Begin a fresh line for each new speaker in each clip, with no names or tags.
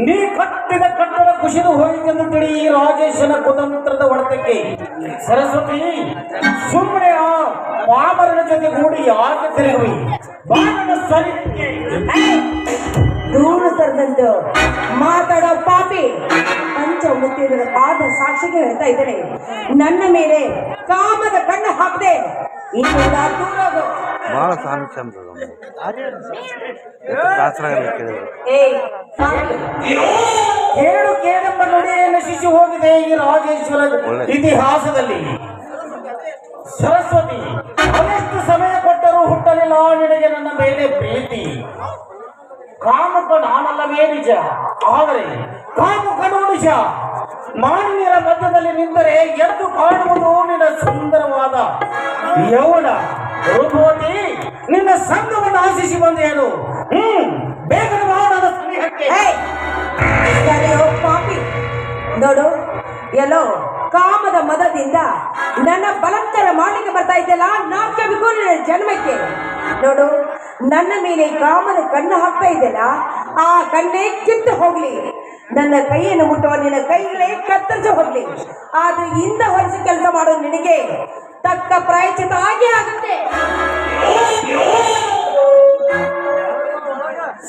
ನೀ ಕಟ್ಟಿದ ಕಟ್ಟಡ ಕುಸಿದು ಹೋಯಿತೆಂದು ತಿಳಿ ಈ ರಾಜೇಶನ ಕುತಂತ್ರದ ಹೊಡೆತಕ್ಕೆ ಸರಸ್ವತಿ ಸುಮ್ಮನೆ ಆ ಪಾಮರನ ಜೊತೆ ಕೂಡಿ ಯಾಕೆ ತಿರುಗುವಿ? ಬಾಣನ ಸರಿ
ಮಾತಾಡೋ ಪಾಪಿ. ಪಂಚಮುತ್ತಿನ ಪಾದ ಸಾಕ್ಷಿಗೆ ಹೇಳ್ತಾ ಇದ್ದೇನೆ. ನನ್ನ ಮೇಲೆ ಕಾಮದ ಕಣ್ಣು ಹಾಕದೆ.
ಬಹಳ ಸ್ವಾಮಿ
ಏಯ್ ಸಾಕು.
ಕೇಳು ಕೇಳೆಂಬ ನಶಿಸಿ ಹೋಗಿದೆ ಈ ರಾಜೇಶ್ವರ ಇತಿಹಾಸದಲ್ಲಿ. ಸರಸ್ವತಿ ಅದೆಷ್ಟು ಸಮಯ ಕೊಟ್ಟರೂ ಹುಟ್ಟಲಿಲ್ಲ ನಿನಗೆ ನನ್ನ ಮೇಲೆ ಪ್ರೀತಿ. ಕಾಮಕ ನಾನಲ್ಲವೇ ನಿಜ. ಆದರೆ ಕಾಮಕ ನಿಜ ಮಾನವೀಯರ ಮಧ್ಯದಲ್ಲಿ ನಿಂತರೆ ಎದ್ದು ಕಾಣುವುದು ನಿನ್ನ ಸುಂದರವಾದ ಯೌವನ ರೂಪವತಿ. ನಿನ್ನ ಸಂಘವನ್ನು ಆಶಿಸಿ ಬಂದೇನು ಹ್ಮ್, ಬೇಗನೆ ಹೇ ಸ್ನೇಹಕ್ಕೆ
ಪಾಪಿ. ನೋಡು, ಎಲ್ಲೋ ಕಾಮದ ಮದದಿಂದ ನನ್ನ ಬಲಂತರ ಮಾಡಲಿಕ್ಕೆ ಬರ್ತಾ ಇದ್ದಲ್ಲ ನಾಲ್ಕು ನಿನ್ನ ಜನ್ಮಕ್ಕೆ. ನೋಡು ನನ್ನ ಮೇಲೆ ಕಾಮನ ಕಣ್ಣು ಹಾಕ್ತಾ ಇದ್ದಲ್ಲ, ಆ ಕಣ್ಣೇ ಕಿತ್ತು ಹೋಗ್ಲಿ. ನನ್ನ ಕೈಯನ್ನು ಮುಟ್ಟುವ ನಿನ್ನ ಕೈಗಳೇ ಕತ್ತರಿಸಿ ಹೋಗ್ಲಿ. ಆದ್ರೆ ಇಂದ ಹೊರಸಿ ಕೆಲಸ ಮಾಡೋ ನಿನಗೆ ತಕ್ಕ ಪ್ರಾಯಚಿತ ಆಗಿ ಆಗುತ್ತೆ.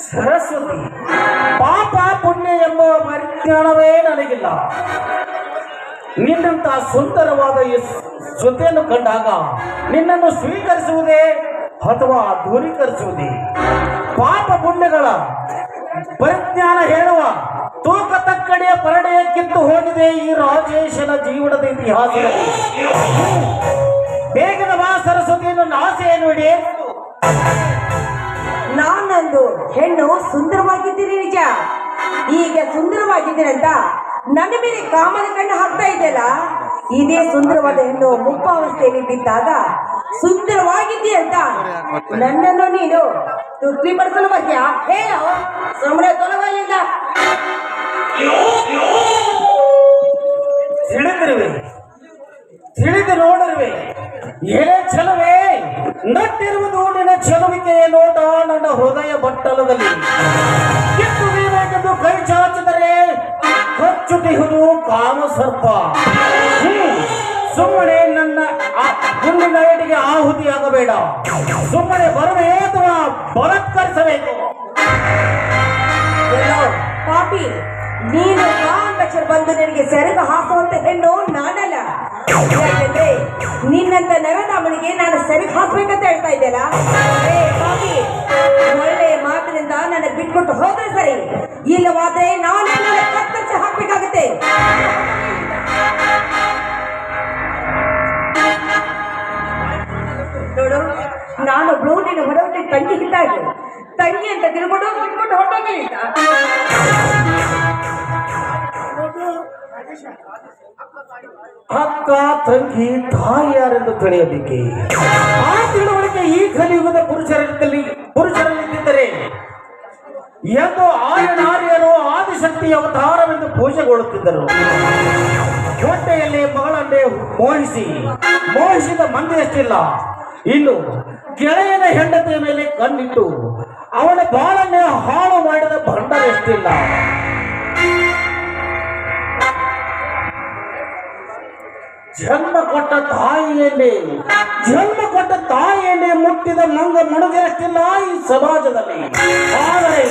ಸರಸ್ವತಿ, ಪಾಪ ಪುಣ್ಯ ಎಂಬ ಪರಿಜ್ಞಾನವೇ ನನಗಿಲ್ಲ. ನಿನ್ನಂತ ಸುಂದರವಾದ ಈ ಕಂಡಾಗ ನಿನ್ನನ್ನು ಸ್ವೀಕರಿಸುವುದೇ ಅಥವಾ ದೂರೀಕರಿಸುವುದೇ? ಪಾಪ ಪುಣ್ಯಗಳ ಪರಿಜ್ಞಾನ ಹೇಳುವ ತೂಕ ತಕ್ಕಡಿಯ ಪರಡೆಯ ಕಿತ್ತು ಹೋಗಿದೆ ಈ ರಾಜೇಶನ ಜೀವನದ ಇತಿಹಾಸ. ಬೇಗದ ಮಾ ಸರಸ್ವತಿ, ನನ್ನ ಆಸೆಯನ್ನು ಹಿಡಿಯೇ
ನಾನೊಂದು ಹೆಣ್ಣು ಸುಂದರವಾಗಿದ್ದೀರಿ ನಿಜ. ಈಗ ಸುಂದರವಾಗಿದ್ದೀರಿ ಅಂತ ನನ್ನ ಮೇಲೆ ಕಾಮನ ಕಣ್ಣು ಹಾಕ್ತಾ ಇದೆಯಲ್ಲ? ಇದೇ ಸುಂದರವಾದ ಹೆಣ್ಣು ಮುಪ್ಪಾವಸ್ಥೆಯಲ್ಲಿ ಬಿದ್ದಾಗ ಅಂತ ನನ್ನನ್ನು ನೀನು ತೃಪ್ತಿ ಪಡಿಸಲು ಬರ್ತೀಯಾ ಹೇಳು ಸುಮ್ಮನೆ ತೊಲಗಲಿಲ್ಲ
ತಿಳಿದಿರುವೆ. ತಿಳಿದು ನೋಡಿರುವೆ. ಏ ಚಲವೇ ನಟ್ಟಿರುವುದು ನಿನ್ನ ಚಲುವಿಕೆಯ ನೋಟ ನನ್ನ ಹೃದಯ ಬಟ್ಟಲದಲ್ಲಿ. ಕಿತ್ತು ಬೀಳಬೇಕೆಂದು ಕೈ ಚಾಚಿದರೆ ಕಚ್ಚುಟಿಹುದು ಕಾಮ ಸರ್ಪ ಗುಂಡಿನ ಏಟಿಗೆ ಆಹುತಿಯಾಗಬೇಡ. ಸುಮ್ಮನೆ ಅಥವಾ ಬಲತ್ಕರಿಸಬೇಕು.
ಪಾಪಿ, ನೀನು ಕಾಂತಕ್ಷರ ಬಂದು ನಿನಗೆ ಸೆರಗು ಹಾಕುವಂತ ಹೆಣ್ಣು ನಾನಲ್ಲ. ಯಾಕಂದ್ರೆ ನಿನ್ನಂತ ನರನಾಮನಿಗೆ ನಾನು ಸೆರೆ ಹಾಕ್ಬೇಕಂತ ಹೇಳ್ತಾ ಇದ್ದೆಲ್ಲ ಪಾಪಿ, ಒಳ್ಳೆ ಮಾತಿನಿಂದ ನನ್ನ ಬಿಟ್ಬಿಟ್ಟು ಹೋದ್ರೆ ಸರಿ. ಇಲ್ಲವಾದ್ರೆ ನಾನು ಕತ್ತರಿಸಿ ಹಾಕ್ಬೇಕಾಗತ್ತೆ. ಹೊಡವಲ್ಲಿ ತಂಗಿ ಇದ್ದಾಗೆ ತಂಗಿ ಅಂತ ತಿಳ್ಕೊಂಡು ಬಿಟ್ಬಿಟ್ಟು ಹೊರಟೋಗಿ
ಅಕ್ಕ ತಂಗಿ, ತಾಯಿ ಯಾರೆಂದು ತಿಳಿಯಬೇಕೆ? ಆ ತಿಳುವಳಿಕೆ ಈ ಕಲಿಯುಗದ ಪುರುಷರಲ್ಲಿ, ಪುರುಷರಲ್ಲಿದ್ದರೆ ಎಂದು ಆಯನಾರ್ಯರು ಆದಿಶಕ್ತಿ ಅವತಾರವೆಂದು ಪೂಜೆಗೊಳ್ಳುತ್ತಿದ್ದರು. ಜೊತೆಯಲ್ಲಿ ಮಗಳನ್ನೇ ಮೋಹಿಸಿ, ಮೋಹಿಸಿದ ಮಂದಿಯಷ್ಟಿಲ್ಲ ಇನ್ನು ಗೆಳೆಯನ ಹೆಂಡತಿಯ ಮೇಲೆ ಕಣ್ಣಿಟ್ಟು ಅವಳ ಬಾಳನ್ನ ಹಾಳು ಮಾಡಿದ ಭಂಡರೆಷ್ಟಿಲ್ಲ ಜನ್ಮ ಕೊಟ್ಟ ತಾಯಿಯನ್ನೇ, ಜನ್ಮ ಕೊಟ್ಟ ತಾಯಿಯನ್ನೇ ಮುಟ್ಟಿದ ಮಂಗ ಮುಳುಗರಷ್ಟಿಲ್ಲ ಈ ಸಮಾಜದಲ್ಲಿ. ಆದರೆ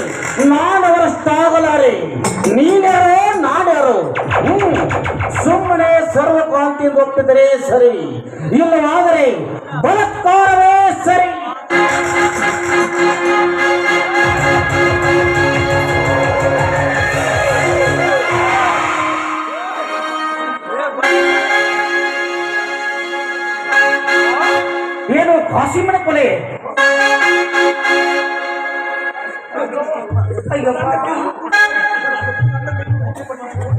ನಾನು ಅವರಷ್ಟಾಗಲಾರೆ ನೀನ್ಯಾರೋ ನಾನ್ಯಾರೋ, ಹ್ಮ್. ಸುಮ್ಮನೆ ಸರ್ವಕ್ರಾಂತಿ ಒಪ್ಪಿದರೆ ಸರಿ. ಇಲ್ಲವಾದರೆ ಬಲತ್ಕಾರವೇ ಸರಿ. ಏನು ಕಾಸಿಮನ ಕೊಲೆ?
ಅಯ್ಯೋ ಪಾಪಿ.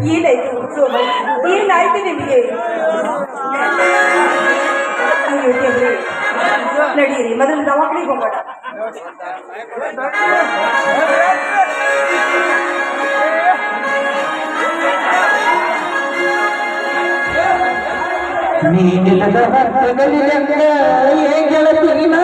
ಏನಾಯ್ತು ಸೋಮ ಏನಾಯ್ತು ನಿಮಗೆ. ನಡೀರಿ ಮೊದಲು ದವಾಖಾನೆಗೆ ಹೋಗೋಣ
ಹಕ್ಕಗಳಿಲ್ಲ